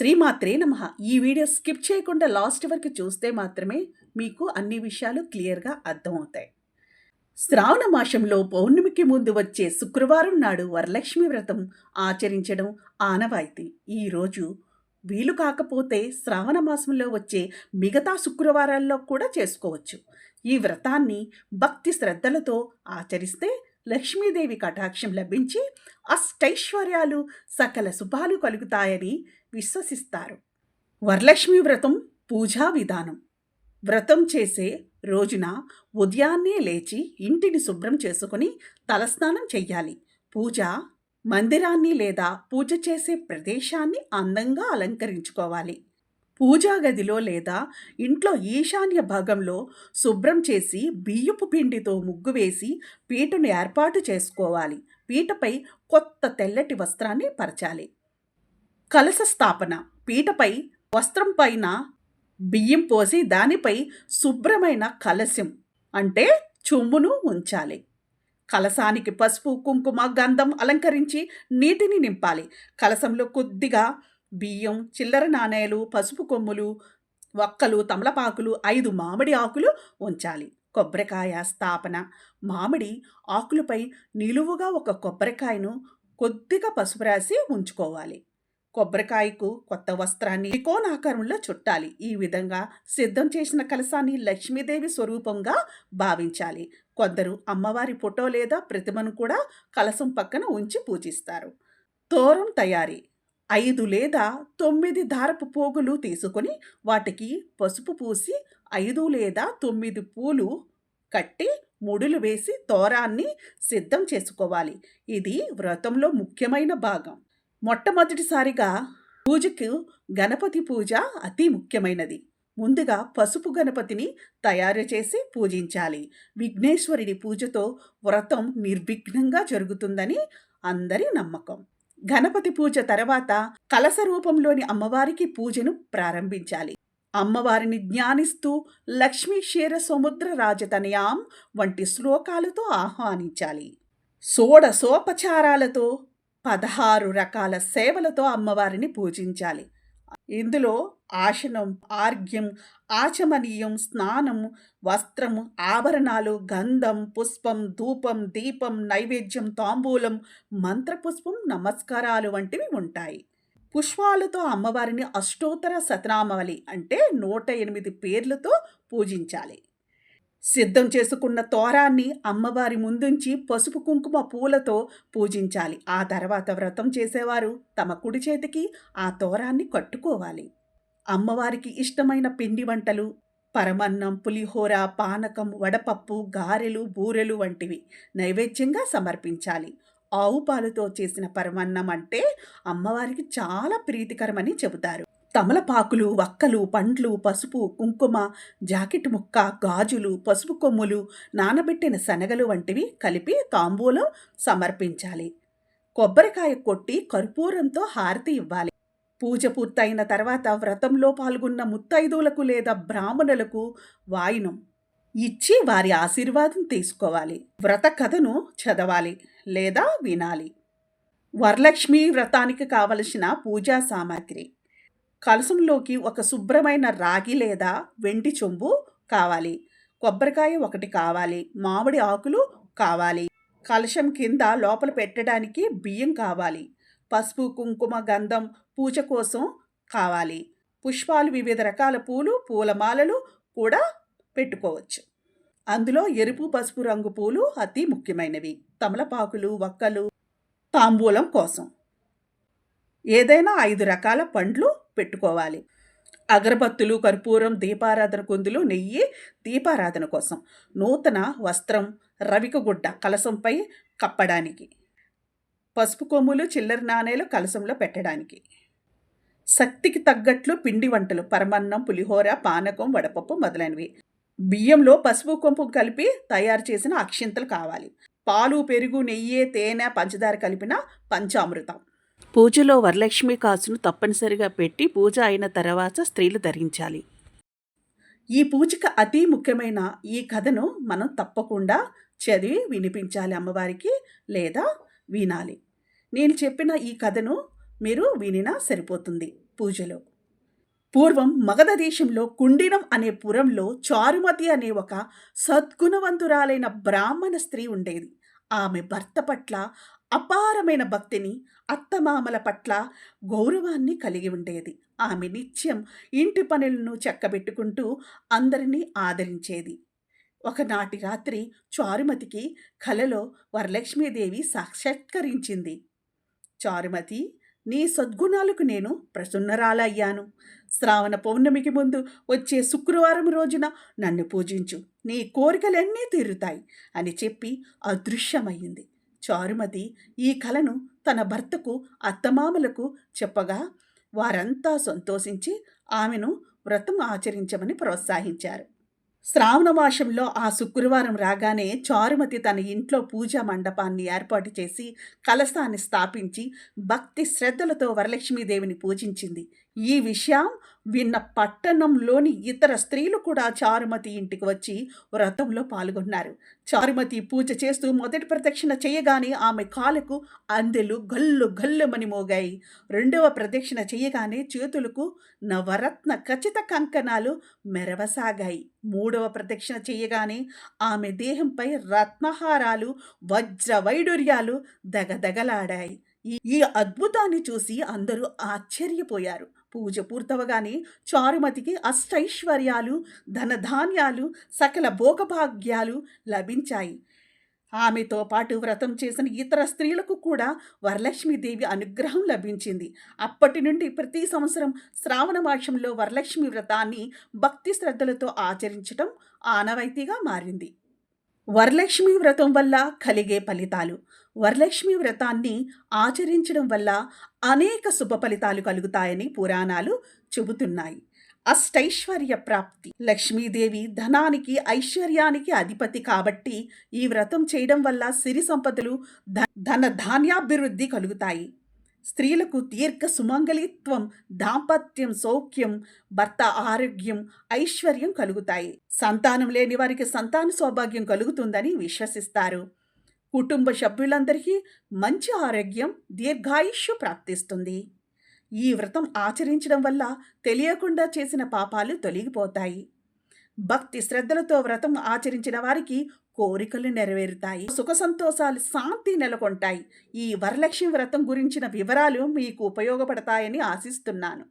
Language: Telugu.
శ్రీమాత్రే నమ. ఈ వీడియో స్కిప్ చేయకుండా లాస్ట్ వరకు చూస్తే మాత్రమే మీకు అన్ని విషయాలు క్లియర్గా అర్థమవుతాయి. శ్రావణ మాసంలో పౌర్ణమికి ముందు వచ్చే శుక్రవారం నాడు వరలక్ష్మి వ్రతం ఆచరించడం ఆనవాయితీ. ఈరోజు వీలు కాకపోతే శ్రావణ మాసంలో వచ్చే మిగతా శుక్రవారాల్లో కూడా చేసుకోవచ్చు. ఈ వ్రతాన్ని భక్తి శ్రద్ధలతో ఆచరిస్తే లక్ష్మీదేవి కటాక్షం లభించి అష్టైశ్వర్యాలు సకల శుభాలు కలుగుతాయని విశ్వసిస్తారు. వరలక్ష్మి వ్రతం పూజా విధానం. వ్రతం చేసే రోజున ఉదయాన్నే లేచి ఇంటిని శుభ్రం చేసుకుని తలస్నానం చెయ్యాలి. పూజ మందిరాన్ని లేదా పూజ చేసే ప్రదేశాన్ని అందంగా అలంకరించుకోవాలి. పూజా గదిలో లేదా ఇంట్లో ఈశాన్య భాగంలో శుభ్రం చేసి బియ్యపు పిండితో ముగ్గు వేసి పీటను ఏర్పాటు చేసుకోవాలి. పీటపై కొత్త తెల్లటి వస్త్రాన్ని పరచాలి. కలశ స్థాపన. పీటపై వస్త్రం పైన బియ్యం పోసి దానిపై శుభ్రమైన కలశం అంటే చుమ్మును ఉంచాలి. కలసానికి పసుపు కుంకుమ గంధం అలంకరించి నీటిని నింపాలి. కలసంలో కొద్దిగా బియ్యం చిల్లర నాణేలు పసుపు కొమ్ములు వక్కలు తమలపాకులు ఐదు మామిడి ఆకులు ఉంచాలి కొబ్బరికాయ స్థాపన. మామిడి ఆకులపై నిలువుగా ఒక కొబ్బరికాయను కొద్దిగా పసుపు రాసి ఉంచుకోవాలి. కొబ్బరికాయకు కొత్త వస్త్రాన్ని త్రికోణాకారంలో చుట్టాలి. ఈ విధంగా సిద్ధం చేసిన కలసాన్ని లక్ష్మీదేవి స్వరూపంగా భావించాలి. కొందరు అమ్మవారి ఫోటో లేదా ప్రతిమను కూడా కలసం పక్కన ఉంచి పూజిస్తారు. తోరం తయారీ. ఐదు లేదా తొమ్మిది దారపు పోగులు తీసుకొని వాటికి పసుపు పూసి ఐదు లేదా తొమ్మిది పూలు కట్టి ముడులు వేసి తోరాన్ని సిద్ధం చేసుకోవాలి. ఇది వ్రతంలో ముఖ్యమైన భాగం. మొట్టమొదటిసారిగా పూజకు గణపతి పూజ అతి ముఖ్యమైనది. ముందుగా పసుపు గణపతిని తయారు చేసి పూజించాలి. విఘ్నేశ్వరుడి పూజతో వ్రతం నిర్విఘ్నంగా జరుగుతుందని అందరి నమ్మకం. గణపతి పూజ తర్వాత కలస రూపంలోని అమ్మవారికి పూజను ప్రారంభించాలి. అమ్మవారిని జ్ఞానిస్తూ లక్ష్మీ క్షీర సముద్ర రాజతనయాం వంటి శ్లోకాలతో ఆహ్వానించాలి. సోడసోపచారాలతో పదహారు రకాల సేవలతో అమ్మవారిని పూజించాలి. ఇందులో ఆసనం ఆర్ఘ్యం ఆచమనీయం స్నానం వస్త్రం ఆభరణాలు గంధం పుష్పం ధూపం దీపం నైవేద్యం తాంబూలం మంత్రపుష్పం నమస్కారాలు వంటివి ఉంటాయి. పుష్పాలతో అమ్మవారిని అష్టోత్తర శతనామవళి అంటే నూట ఎనిమిది పేర్లతో పూజించాలి. సిద్ధం చేసుకున్న తోరాన్ని అమ్మవారి ముందుంచి పసుపు కుంకుమ పూలతో పూజించాలి. ఆ తర్వాత వ్రతం చేసేవారు తమ కుడి చేతికి ఆ తోరాన్ని కట్టుకోవాలి. అమ్మవారికి ఇష్టమైన పిండి వంటలు పరమన్నం పులిహోర పానకం వడపప్పు గారెలు బూరెలు వంటివి నైవేద్యంగా సమర్పించాలి. ఆవు పాలుతో చేసిన పరమన్నం అంటే అమ్మవారికి చాలా ప్రీతికరమని చెబుతారు. తమలపాకులు వక్కలు పండ్లు పసుపు కుంకుమ జాకెట్ ముక్క గాజులు పసుపు కొమ్ములు నానబెట్టిన శనగలు వంటివి కలిపి తాంబూలం సమర్పించాలి. కొబ్బరికాయ కొట్టి కర్పూరంతో హారతి ఇవ్వాలి. పూజ పూర్తయిన తర్వాత వ్రతంలో పాల్గొన్న ముత్తైదువులకు లేదా బ్రాహ్మణులకు వాయినం ఇచ్చి వారి ఆశీర్వాదం తీసుకోవాలి. వ్రత కథను చదవాలి లేదా వినాలి. వరలక్ష్మి వ్రతానికి కావలసిన పూజా సామాగ్రి. కలసంలోకి ఒక శుభ్రమైన రాగి లేదా వెండి చెంబు కావాలి. కొబ్బరికాయ ఒకటి కావాలి. మామిడి ఆకులు కావాలి. కలశం కింద లోపల పెట్టడానికి బియ్యం కావాలి. పసుపు కుంకుమ గంధం పూజ కోసం కావాలి. పుష్పాలు వివిధ రకాల పూలు పూలమాలలు కూడా పెట్టుకోవచ్చు. అందులో ఎరుపు పసుపు రంగు పూలు అతి ముఖ్యమైనవి. తమలపాకులు వక్కలు తాంబూలం కోసం. ఏదైనా ఐదు రకాల పండ్లు పెట్టుకోవాలి. అగరబత్తులు కర్పూరం దీపారాధన కుందులు నెయ్యి దీపారాధన కోసం. నూతన వస్త్రం రవికగుడ్డ కలసంపై కప్పడానికి. పసుపు కొమ్ములు చిల్లర నాణేలు కలసంలో పెట్టడానికి. శక్తికి తగ్గట్లు పిండి వంటలు పరమన్నం పులిహోర పానకం వడపప్పు మొదలైనవి. బియ్యంలో పసుపు కొంపు కలిపి తయారు చేసిన అక్షింతలు కావాలి. పాలు పెరుగు నెయ్యి తేనె పంచదార కలిపిన పంచామృతం. పూజలో వరలక్ష్మి కాసును తప్పనిసరిగా పెట్టి పూజ అయిన తర్వాత స్త్రీలు ధరించాలి. ఈ పూజకి అతి ముఖ్యమైన ఈ కథను మనం తప్పకుండా చదివి వినిపించాలి అమ్మవారికి లేదా వినాలి. నేను చెప్పిన ఈ కథను మీరు వినినా సరిపోతుంది. పూజలో. పూర్వం మగధ దేశంలో కుండినం అనే పురంలో చారుమతి అనే ఒక సద్గుణవంతురాలైన బ్రాహ్మణ స్త్రీ ఉండేది. ఆమె భర్త పట్ల అపారమైన భక్తిని అత్తమామల పట్ల గౌరవాన్ని కలిగి ఉండేది. ఆమె నిత్యం ఇంటి పనులను చక్కబెట్టుకుంటూ అందరినీ ఆదరించేది. ఒకనాటి రాత్రి చారుమతికి కలలో వరలక్ష్మీదేవి సాక్షాత్కరించింది. చారుమతి నీ సద్గుణాలకు నేను ప్రసన్నరాలయ్యాను. శ్రావణ పౌర్ణమికి ముందు వచ్చే శుక్రవారం రోజున నన్ను పూజించు. నీ కోరికలన్నీ తీరుతాయి అని చెప్పి అదృశ్యమయ్యింది. చారుమతి ఈ కలను తన భర్తకు అత్తమామలకు చెప్పగా వారంతా సంతోషించి ఆమెను వ్రతం ఆచరించమని ప్రోత్సహించారు. శ్రావణ మాసంలో ఆ శుక్రవారం రాగానే చారుమతి తన ఇంట్లో పూజా మండపాన్ని ఏర్పాటు చేసి కలశాన్ని స్థాపించి భక్తి శ్రద్ధలతో వరలక్ష్మీదేవిని పూజించింది. ఈ విషయం విన్న పట్టణంలోని ఇతర స్త్రీలు కూడా చారుమతి ఇంటికి వచ్చి వ్రతంలో పాల్గొన్నారు. చారుమతి పూజ చేస్తూ మొదటి ప్రదక్షిణ చేయగానే ఆమె కాలుకు అందెలు గల్లు గల్లుమని మోగాయి. రెండవ ప్రదక్షిణ చేయగానే చేతులకు నవరత్న ఖచ్చిత కంకణాలు మెరవసాగాయి. మూడవ ప్రదక్షిణ చేయగానే ఆమె దేహంపై రత్నహారాలు వజ్ర వైడూర్యాలు దగదగలాడాయి. ఈ- ఈ అద్భుతాన్ని చూసి అందరూ ఆశ్చర్యపోయారు. పూజ పూర్తవగానే చారుమతికి అష్టైశ్వర్యాలు ధనధాన్యాలు సకల భోగభాగ్యాలు లభించాయి. ఆమెతో పాటు వ్రతం చేసిన ఇతర స్త్రీలకు కూడా వరలక్ష్మీదేవి అనుగ్రహం లభించింది. అప్పటి నుండి ప్రతి సంవత్సరం శ్రావణ మాసంలో వరలక్ష్మి వ్రతాన్ని భక్తి శ్రద్ధలతో ఆచరించటం ఆనవాయితీగా మారింది. వరలక్ష్మి వ్రతం వల్ల కలిగే ఫలితాలు. వరలక్ష్మి వ్రతాన్ని ఆచరించడం వల్ల అనేక శుభ ఫలితాలు కలుగుతాయని పురాణాలు చెబుతున్నాయి. అష్టైశ్వర్య ప్రాప్తి. లక్ష్మీదేవి ధనానికి ఐశ్వర్యానికి అధిపతి కాబట్టి ఈ వ్రతం చేయడం వల్ల సిరి సంపదలు ధ- ధన ధాన్యాభివృద్ధి కలుగుతాయి. స్త్రీలకు దీర్ఘ సుమంగళిత్వం దాంపత్యం సౌఖ్యం భర్త ఆరోగ్యం ఐశ్వర్యం కలుగుతాయి. సంతానం లేని వారికి సంతాన సౌభాగ్యం కలుగుతుందని విశ్వసిస్తారు. కుటుంబ సభ్యులందరికీ మంచి ఆరోగ్యం దీర్ఘాయుష్యు ప్రాప్తిస్తుంది. ఈ వ్రతం ఆచరించడం వల్ల తెలియకుండా చేసిన పాపాలు తొలగిపోతాయి. భక్తి శ్రద్ధలతో వ్రతం ఆచరించిన వారికి కోరికలు నెరవేరుతాయి. సుఖ సంతోషాలు శాంతి నెలకొంటాయి. ఈ వరలక్ష్మి వ్రతం గురించిన వివరాలు మీకు ఉపయోగపడతాయని ఆశిస్తున్నాను.